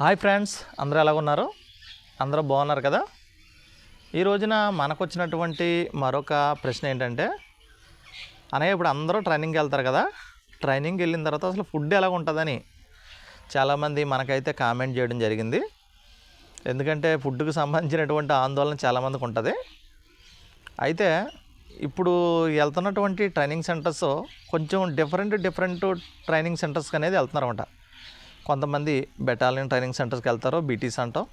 Hi friends అందరూ ఎలా ఉన్నారు? అందరూ బాగున్నారు కదా? ఈ రోజున మనకు వచ్చినటువంటి మరొక ప్రశ్న ఏంటంటే అనగా ఇప్పుడు అందరూ ట్రైనింగ్కి వెళ్తారు కదా? ట్రైనింగ్కి వెళ్ళిన తర్వాత అసలు ఫుడ్ ఎలా ఉంటుందని చాలామంది మనకైతే కామెంట్ చేయడం జరిగింది. ఎందుకంటే ఫుడ్కి సంబంధించినటువంటి ఆందోళన చాలామందికి ఉంటుంది. అయితే ఇప్పుడు వెళ్తున్నటువంటి ట్రైనింగ్ సెంటర్స్ కొంచెం డిఫరెంట్ డిఫరెంట్ ట్రైనింగ్ సెంటర్స్కి అనేది వెళ్తున్నారన్నమాట. కొంతమంది బెటాలియన్ ట్రైనింగ్ సెంటర్స్కి వెళ్తారు బీటీస్ అంటాం.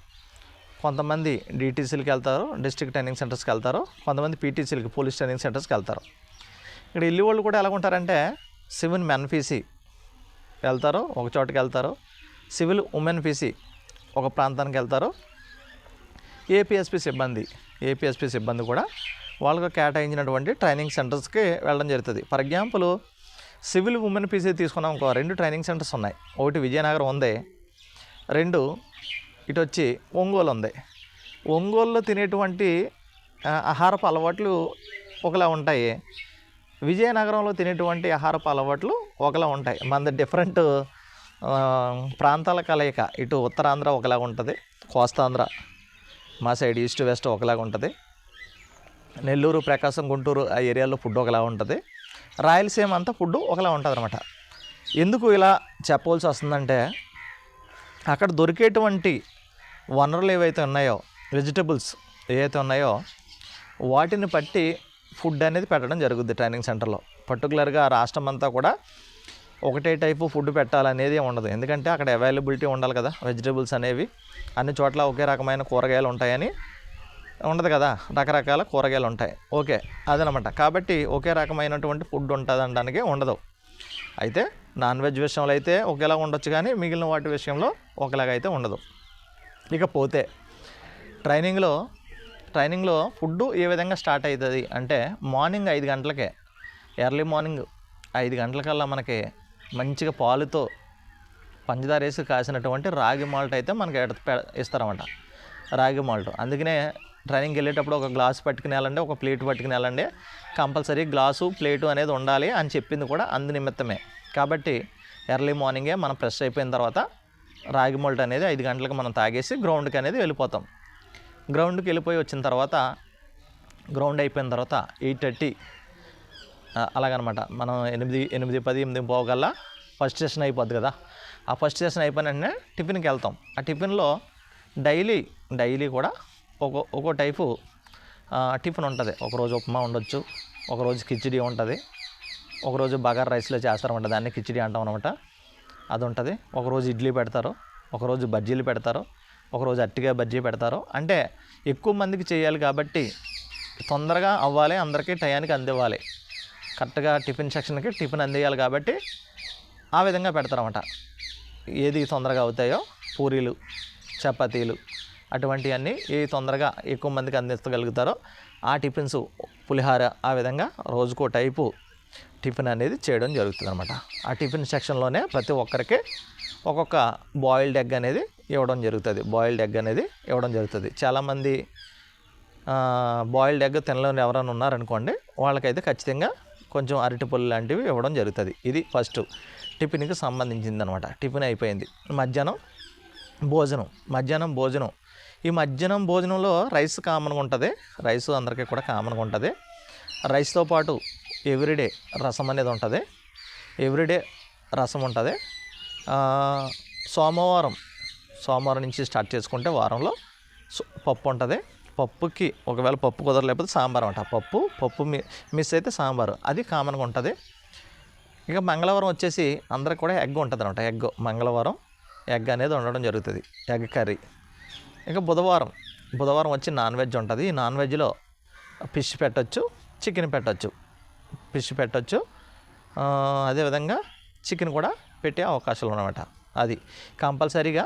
కొంతమంది డీటీసీలకి వెళ్తారు డిస్ట్రిక్ట్ ట్రైనింగ్ సెంటర్స్కి వెళ్తారు కొంతమంది పీటీసీలకి పోలీస్ ట్రైనింగ్ సెంటర్స్కి వెళ్తారు. ఇక్కడ ఇల్లు వాళ్ళు కూడా ఎలా ఉంటారంటే సివిల్ మెన్ ఫీసీ వెళ్తారు ఒక చోటకి వెళ్తారు. సివిల్ ఉమెన్ ఫీసీ ఒక ప్రాంతానికి వెళ్తారు. ఏపీఎస్పి సిబ్బంది ఏపీఎస్పి సిబ్బంది కూడా వాళ్ళకు కేటాయించినటువంటి ట్రైనింగ్ సెంటర్స్కి వెళ్ళడం జరుగుతుంది. For example civil women PC తీసుకున్నాం అనుకో రెండు ట్రైనింగ్ సెంటర్స్ ఉన్నాయి. ఒకటి విజయనగరం ఉంది. రెండు ఇటు వచ్చి ఒంగోలు ఉంది. ఒంగోలులో తినేటువంటి ఆహారపు అలవాట్లు ఒకలా ఉంటాయి. విజయనగరంలో తినేటువంటి ఆహారపు అలవాట్లు ఒకలా ఉంటాయి. మన డిఫరెంట్ ప్రాంతాల కలయిక. ఇటు ఉత్తరాంధ్ర ఒకలాగా ఉంటుంది కోస్తాంధ్ర మా సైడ్ ఈస్ట్ వెస్ట్ ఒకలాగా ఉంటుంది. నెల్లూరు ప్రకాశం గుంటూరు ఆ ఏరియాలో ఫుడ్ ఒకలా ఉంటుంది. రాయలసీమ అంతా ఫుడ్ ఒకలా ఉంటుంది అనమాట ఎందుకు ఇలా చెప్పవలసి వస్తుందంటే అక్కడ దొరికేటువంటి వనరులు ఏవైతే ఉన్నాయో వెజిటబుల్స్ ఏవైతే ఉన్నాయో వాటిని బట్టి ఫుడ్ అనేది పెట్టడం జరుగుద్ది ట్రైనింగ్ సెంటర్లో. పర్టికులర్గా రాష్ట్రం అంతా కూడా ఒకటే టైపు ఫుడ్ పెట్టాలనేది ఉండదు. ఎందుకంటే అక్కడ అవైలబిలిటీ ఉండాలి కదా వెజిటబుల్స్ అనేవి. అన్ని చోట్ల ఒకే రకమైన కూరగాయలు ఉంటాయని ఉండదు కదా? రకరకాల కూరగాయలు ఉంటాయి ఓకే అదనమాట. కాబట్టి ఒకే రకమైనటువంటి ఫుడ్ ఉంటుంది అనడానికి ఉండదు. అయితే నాన్ వెజ్ విషయంలో అయితే ఒకేలా ఉండొచ్చు కానీ మిగిలిన వాటి విషయంలో ఒకలాగా అయితే ఉండదు. ఇక పోతే ట్రైనింగ్లో ట్రైనింగ్లో ఫుడ్ ఏ విధంగా స్టార్ట్ అవుతుంది అంటే మార్నింగ్ ఐదు గంటలకే ఎర్లీ మార్నింగ్ ఐదు గంటలకల్లా మనకి మంచిగా పాలుతో పంచదార వేసి కాసినటువంటి రాగి మాల్ట్ అయితే మనకి ఇస్తారన్నమాట రాగి మాల్ట్. అందుకనే ట్రైనింగ్కి వెళ్ళేటప్పుడు ఒక గ్లాస్ పట్టుకుని వెళ్ళండి ఒక ప్లేట్ పట్టుకుని వెళ్ళండి కంపల్సరీ గ్లాసు ప్లేటు అనేది ఉండాలి అని చెప్పింది కూడా అందు నిమిత్తమే. కాబట్టి ఎర్లీ మార్నింగే మనం ఫ్రెష్ అయిపోయిన తర్వాత రాగి మాల్ట్ అనేది ఐదు గంటలకు మనం తాగేసి గ్రౌండ్కి అనేది వెళ్ళిపోతాం. గ్రౌండ్కి వెళ్ళిపోయి వచ్చిన తర్వాత గ్రౌండ్ అయిపోయిన తర్వాత ఎయిట్ థర్టీ అలాగనమాట. మనం ఎనిమిది ఎనిమిది పది ఎనిమిది పోగల్లా ఫస్ట్ స్టేషన్ అయిపోద్ది కదా. ఆ ఫస్ట్ స్టేషన్ అయిపోయిన వెంటనే టిఫిన్కి వెళ్తాం. ఆ టిఫిన్లో డైలీ డైలీ కూడా ఒక ఒక్కో టైపు టిఫిన్ ఉంటుంది. ఒకరోజు ఉప్మా ఉండొచ్చు ఒకరోజు కిచిడి ఉంటుంది ఒకరోజు బగార్ రైస్లో చేస్తారన్నమాట దాన్ని కిచిడి అంటాం అనమాట అది ఉంటుంది. ఒకరోజు ఇడ్లీ పెడతారు ఒకరోజు బజ్జీలు పెడతారు ఒకరోజు అట్టిగా బజ్జీ పెడతారు. అంటే ఎక్కువ మందికి చేయాలి కాబట్టి తొందరగా అవ్వాలి అందరికీ టయానికి అందివ్వాలి. కరెక్ట్గా టిఫిన్ సెక్షన్కి టిఫిన్ అందేయాలి కాబట్టి ఆ విధంగా పెడతారన్నమాట. ఏది తొందరగా అవుతాయో పూరీలు చపాతీలు అటువంటివన్నీ ఏ తొందరగా ఎక్కువ మందికి అందించగలుగుతారో ఆ టిఫిన్స్ పులిహార ఆ విధంగా రోజుకో టైపు టిఫిన్ అనేది చేయడం జరుగుతుంది అనమాట ఆ టిఫిన్ సెక్షన్లోనే ప్రతి ఒక్కరికి ఒక్కొక్క బాయిల్డ్ ఎగ్ అనేది ఇవ్వడం జరుగుతుంది. బాయిల్డ్ ఎగ్ అనేది ఇవ్వడం జరుగుతుంది. చాలామంది బాయిల్డ్ ఎగ్ తినలేని ఎవరైనా ఉన్నారనుకోండి వాళ్ళకైతే ఖచ్చితంగా కొంచెం అరటిపళ్ళు లాంటివి ఇవ్వడం జరుగుతుంది. ఇది ఫస్ట్ టిఫిన్కి సంబంధించింది అనమాట టిఫిన్ అయిపోయింది. మధ్యాహ్నం భోజనం. మధ్యాహ్నం భోజనం. ఈ మధ్యాహ్నం భోజనంలో రైస్ కామన్గా ఉంటుంది. రైస్ అందరికీ కూడా కామన్గా ఉంటుంది. రైస్తో పాటు ఎవ్రీడే రసం అనేది ఉంటుంది. ఎవ్రీడే రసం ఉంటుంది. సోమవారం సోమవారం నుంచి స్టార్ట్ చేసుకుంటే వారంలో పప్పు ఉంటుంది. పప్పుకి ఒకవేళ పప్పు కుదరలేకపోతే సాంబార్ అంట. పప్పు పప్పు మి మిస్ అయితే సాంబారు. అది కామన్గా ఉంటుంది. ఇక మంగళవారం వచ్చేసి అందరికి కూడా ఎగ్ ఉంటుంది అనమాట ఎగ్ మంగళవారం ఎగ్ అనేది ఉండడం జరుగుతుంది. ఎగ్ కర్రీ ఇంకా బుధవారం బుధవారం వచ్చి నాన్ వెజ్ ఉంటుంది. ఈ నాన్ వెజ్లో ఫిష్ పెట్టొచ్చు చికెన్ పెట్టచ్చు ఫిష్ పెట్టొచ్చు. అదేవిధంగా చికెన్ కూడా పెట్టే అవకాశాలు ఉన్నమాట. అది కంపల్సరీగా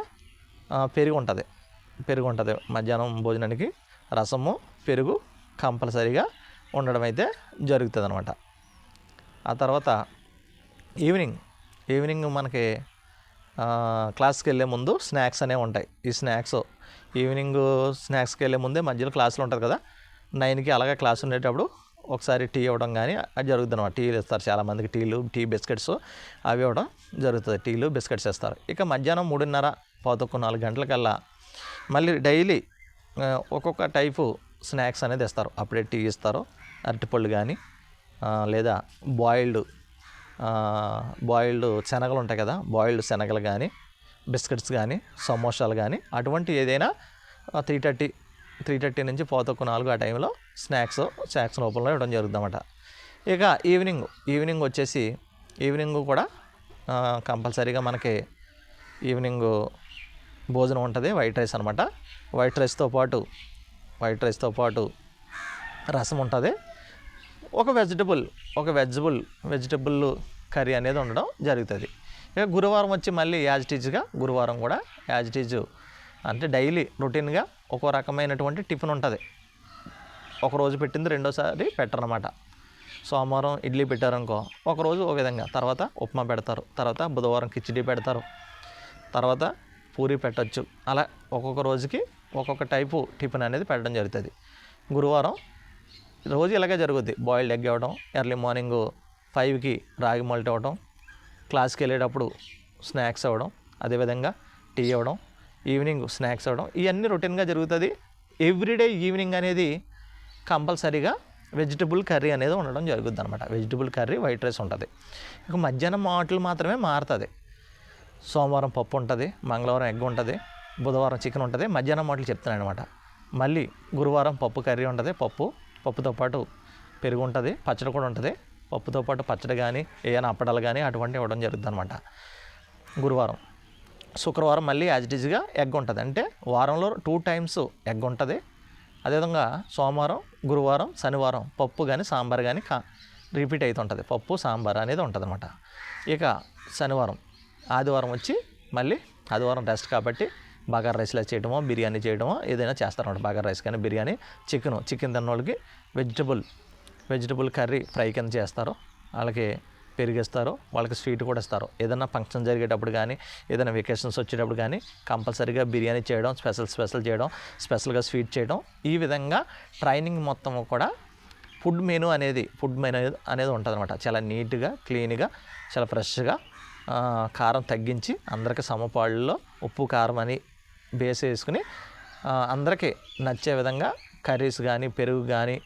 పెరుగు ఉంటుంది. పెరుగు ఉంటుంది. మధ్యాహ్నం భోజనానికి రసము పెరుగు కంపల్సరీగా ఉండడం అయితే జరుగుతుంది అనమాట ఆ తర్వాత ఈవినింగ్ ఈవినింగ్ మనకి క్లాస్కి వెళ్ళే ముందు స్నాక్స్ అనేవి ఉంటాయి. ఈ స్నాక్స్ ఈవినింగ్ స్నాక్స్కి వెళ్ళే ముందే మధ్యలో క్లాసులు ఉంటారు కదా నైన్కి అలాగే క్లాస్ ఉండేటప్పుడు ఒకసారి టీ ఇవ్వడం కానీ అది జరుగుతుంది అనమాట టీలు ఇస్తారు చాలామందికి టీలు టీ బిస్కెట్స్ అవి ఇవ్వడం జరుగుతుంది. టీలు బిస్కెట్స్ ఇస్తారు. ఇక మధ్యాహ్నం మూడున్నర పాతొక్క నాలుగు గంటలకల్లా మళ్ళీ డైలీ ఒక్కొక్క టైపు స్నాక్స్ అనేది ఇస్తారు. అప్పుడే టీ ఇస్తారు అరటిపళ్ళు కానీ లేదా బాయిల్డ్ బాయిల్డ్ శనగలు ఉంటాయి కదా బాయిల్డ్ శనగలు కానీ బిస్కెట్స్ కానీ సమోసాలు కానీ అటువంటి ఏదైనా త్రీ థర్టీ త్రీ థర్టీ నుంచి పోతొక్క నాలుగు ఆ టైంలో స్నాక్స్ స్నాక్స్ రూపంలో ఇవ్వడం జరుగుతుందన్నమాట. ఇక ఈవినింగ్ ఈవినింగ్ వచ్చేసి ఈవినింగ్ కూడా కంపల్సరీగా మనకి ఈవినింగ్ భోజనం ఉంటుంది వైట్ రైస్ అనమాట వైట్ రైస్తో పాటు వైట్ రైస్తో పాటు రసం ఉంటుంది. ఒక వెజిటబుల్ ఒక వెజిటబుల్ వెజిటబుల్ కర్రీ అనేది ఉండడం జరుగుతుంది. ఇక గురువారం వచ్చి మళ్ళీ యాజ్ టీజ్గా గురువారం కూడా యాజ్ టీజ్ అంటే డైలీ రొటీన్గా ఒక రకమైనటువంటి టిఫిన్ ఉంటుంది. ఒక రోజు పెట్టింది రెండోసారి పెట్టరనమాట సోమవారం ఇడ్లీ పెట్టారనుకో ఒక రోజు ఒక విధంగా. తర్వాత ఉప్మా పెడతారు తర్వాత బుధవారం కిచిడి పెడతారు తర్వాత పూరి పెట్టచ్చు. అలా ఒక్కొక్క రోజుకి ఒక్కొక్క టైపు టిఫిన్ అనేది పెట్టడం జరుగుతుంది. గురువారం రోజు ఇలాగే జరుగుద్ది. బాయిల్డ్ ఎగ్ ఇవ్వడం ఎర్లీ మార్నింగ్ ఫైవ్కి రాగి మల్ట్ ఇవ్వడం క్లాస్కి వెళ్ళేటప్పుడు స్నాక్స్ అవ్వడం అదేవిధంగా టీ ఇవ్వడం ఈవినింగ్ స్నాక్స్ అవ్వడం ఇవన్నీ రొటీన్గా జరుగుతుంది. ఎవ్రీడే ఈవినింగ్ అనేది కంపల్సరీగా వెజిటబుల్ కర్రీ అనేది ఉండడం జరుగుద్ది అనమాట వెజిటబుల్ కర్రీ వైట్ రైస్ ఉంటుంది. ఇక మధ్యాహ్నం మాటలు మాత్రమే మారుతుంది. సోమవారం పప్పు ఉంటుంది మంగళవారం ఎగ్ ఉంటుంది బుధవారం చికెన్ ఉంటుంది మధ్యాహ్నం మాటలు చెప్తున్నాను అనమాట మళ్ళీ గురువారం పప్పు కర్రీ ఉంటుంది పప్పు పప్పుతో పాటు పెరుగు ఉంటుంది పచ్చడి కూడా ఉంటుంది. పప్పుతో పాటు పచ్చడి కానీ ఏదైనా అప్పడాలు కానీ అటువంటివి ఇవ్వడం జరుగుతుంది అనమాట గురువారం. శుక్రవారం మళ్ళీ యాజ్ ఇట్ ఈజ్గా ఎగ్ ఉంటుంది. అంటే వారంలో టూ టైమ్స్ ఎగ్ ఉంటుంది. అదేవిధంగా సోమవారం గురువారం శనివారం పప్పు కానీ సాంబార్ కానీ కా రిపీట్ అవుతుంటుంది పప్పు సాంబార్ అనేది ఉంటుంది అనమాట ఇక శనివారం ఆదివారం వచ్చి మళ్ళీ ఆదివారం రెస్ట్ కాబట్టి బగార్ రైస్లో చేయడమో బిర్యానీ చేయడమో ఏదైనా చేస్తారన్నమాట. బగార్ రైస్ కానీ బిర్యానీ చికెన్. చికెన్ తిన్న వాళ్ళకి వెజిటబుల్ వెజిటబుల్ కర్రీ ఫ్రై కింద చేస్తారు. వాళ్ళకి పెరిగిస్తారు. వాళ్ళకి స్వీట్ కూడా ఇస్తారు. ఏదైనా ఫంక్షన్ జరిగేటప్పుడు కానీ ఏదైనా వెకేషన్స్ వచ్చేటప్పుడు కానీ కంపల్సరీగా బిర్యానీ చేయడం స్పెషల్ స్పెషల్ చేయడం స్పెషల్గా స్వీట్ చేయడం. ఈ విధంగా ట్రైనింగ్ మొత్తం కూడా ఫుడ్ మెనూ అనేది ఫుడ్ మెనూ అనేది ఉంటుంది అనమాట చాలా నీట్గా క్లీన్గా చాలా ఫ్రెష్గా కారం తగ్గించి అందరికీ సమపాళ్ళలో ఉప్పు కారం అని బేస్ వేసుకుని అందరికీ నచ్చే విధంగా కర్రీస్ కానీ పెరుగు కానీ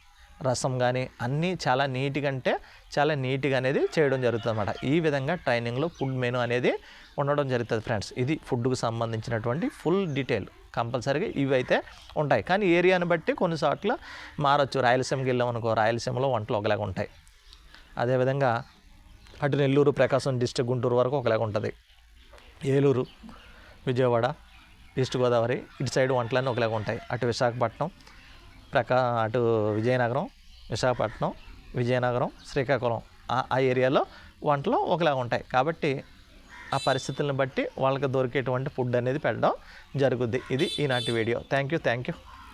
రసం కానీ అన్నీ చాలా నీట్గా అంటే చాలా నీట్గా అనేది చేయడం జరుగుతుంది అనమాట ఈ విధంగా ట్రైనింగ్లో ఫుడ్ మెనూ అనేది ఉండడం జరుగుతుంది ఫ్రెండ్స్ ఇది ఫుడ్కు సంబంధించినటువంటి ఫుల్ డీటెయిల్ కంపల్సరీగా ఇవి అయితే ఉంటాయి. కానీ ఏరియాని బట్టి కొన్ని చోట్ల మారచ్చు. రాయలసీమకి వెళ్ళాం అనుకో రాయలసీమలో వంటలు ఒకలాగా ఉంటాయి. అదేవిధంగా అటు నెల్లూరు ప్రకాశం డిస్టిక్ గుంటూరు వరకు ఒకలాగా ఉంటుంది. ఏలూరు విజయవాడ ఈస్ట్ గోదావరి ఇటు సైడ్ వంటలన్నీ ఒకలాగా ఉంటాయి. అటు విశాఖపట్నం ప్రకా అటు విజయనగరం విశాఖపట్నం విజయనగరం శ్రీకాకుళం ఆ ఆ ఏరియాలో వంటలు ఒకలాగా ఉంటాయి. కాబట్టి ఆ పరిస్థితులను బట్టి వాళ్ళకి దొరికేటువంటి ఫుడ్ అనేది పెట్టడం జరుగుద్ది. ఇది ఈనాటి video. Thank you thank you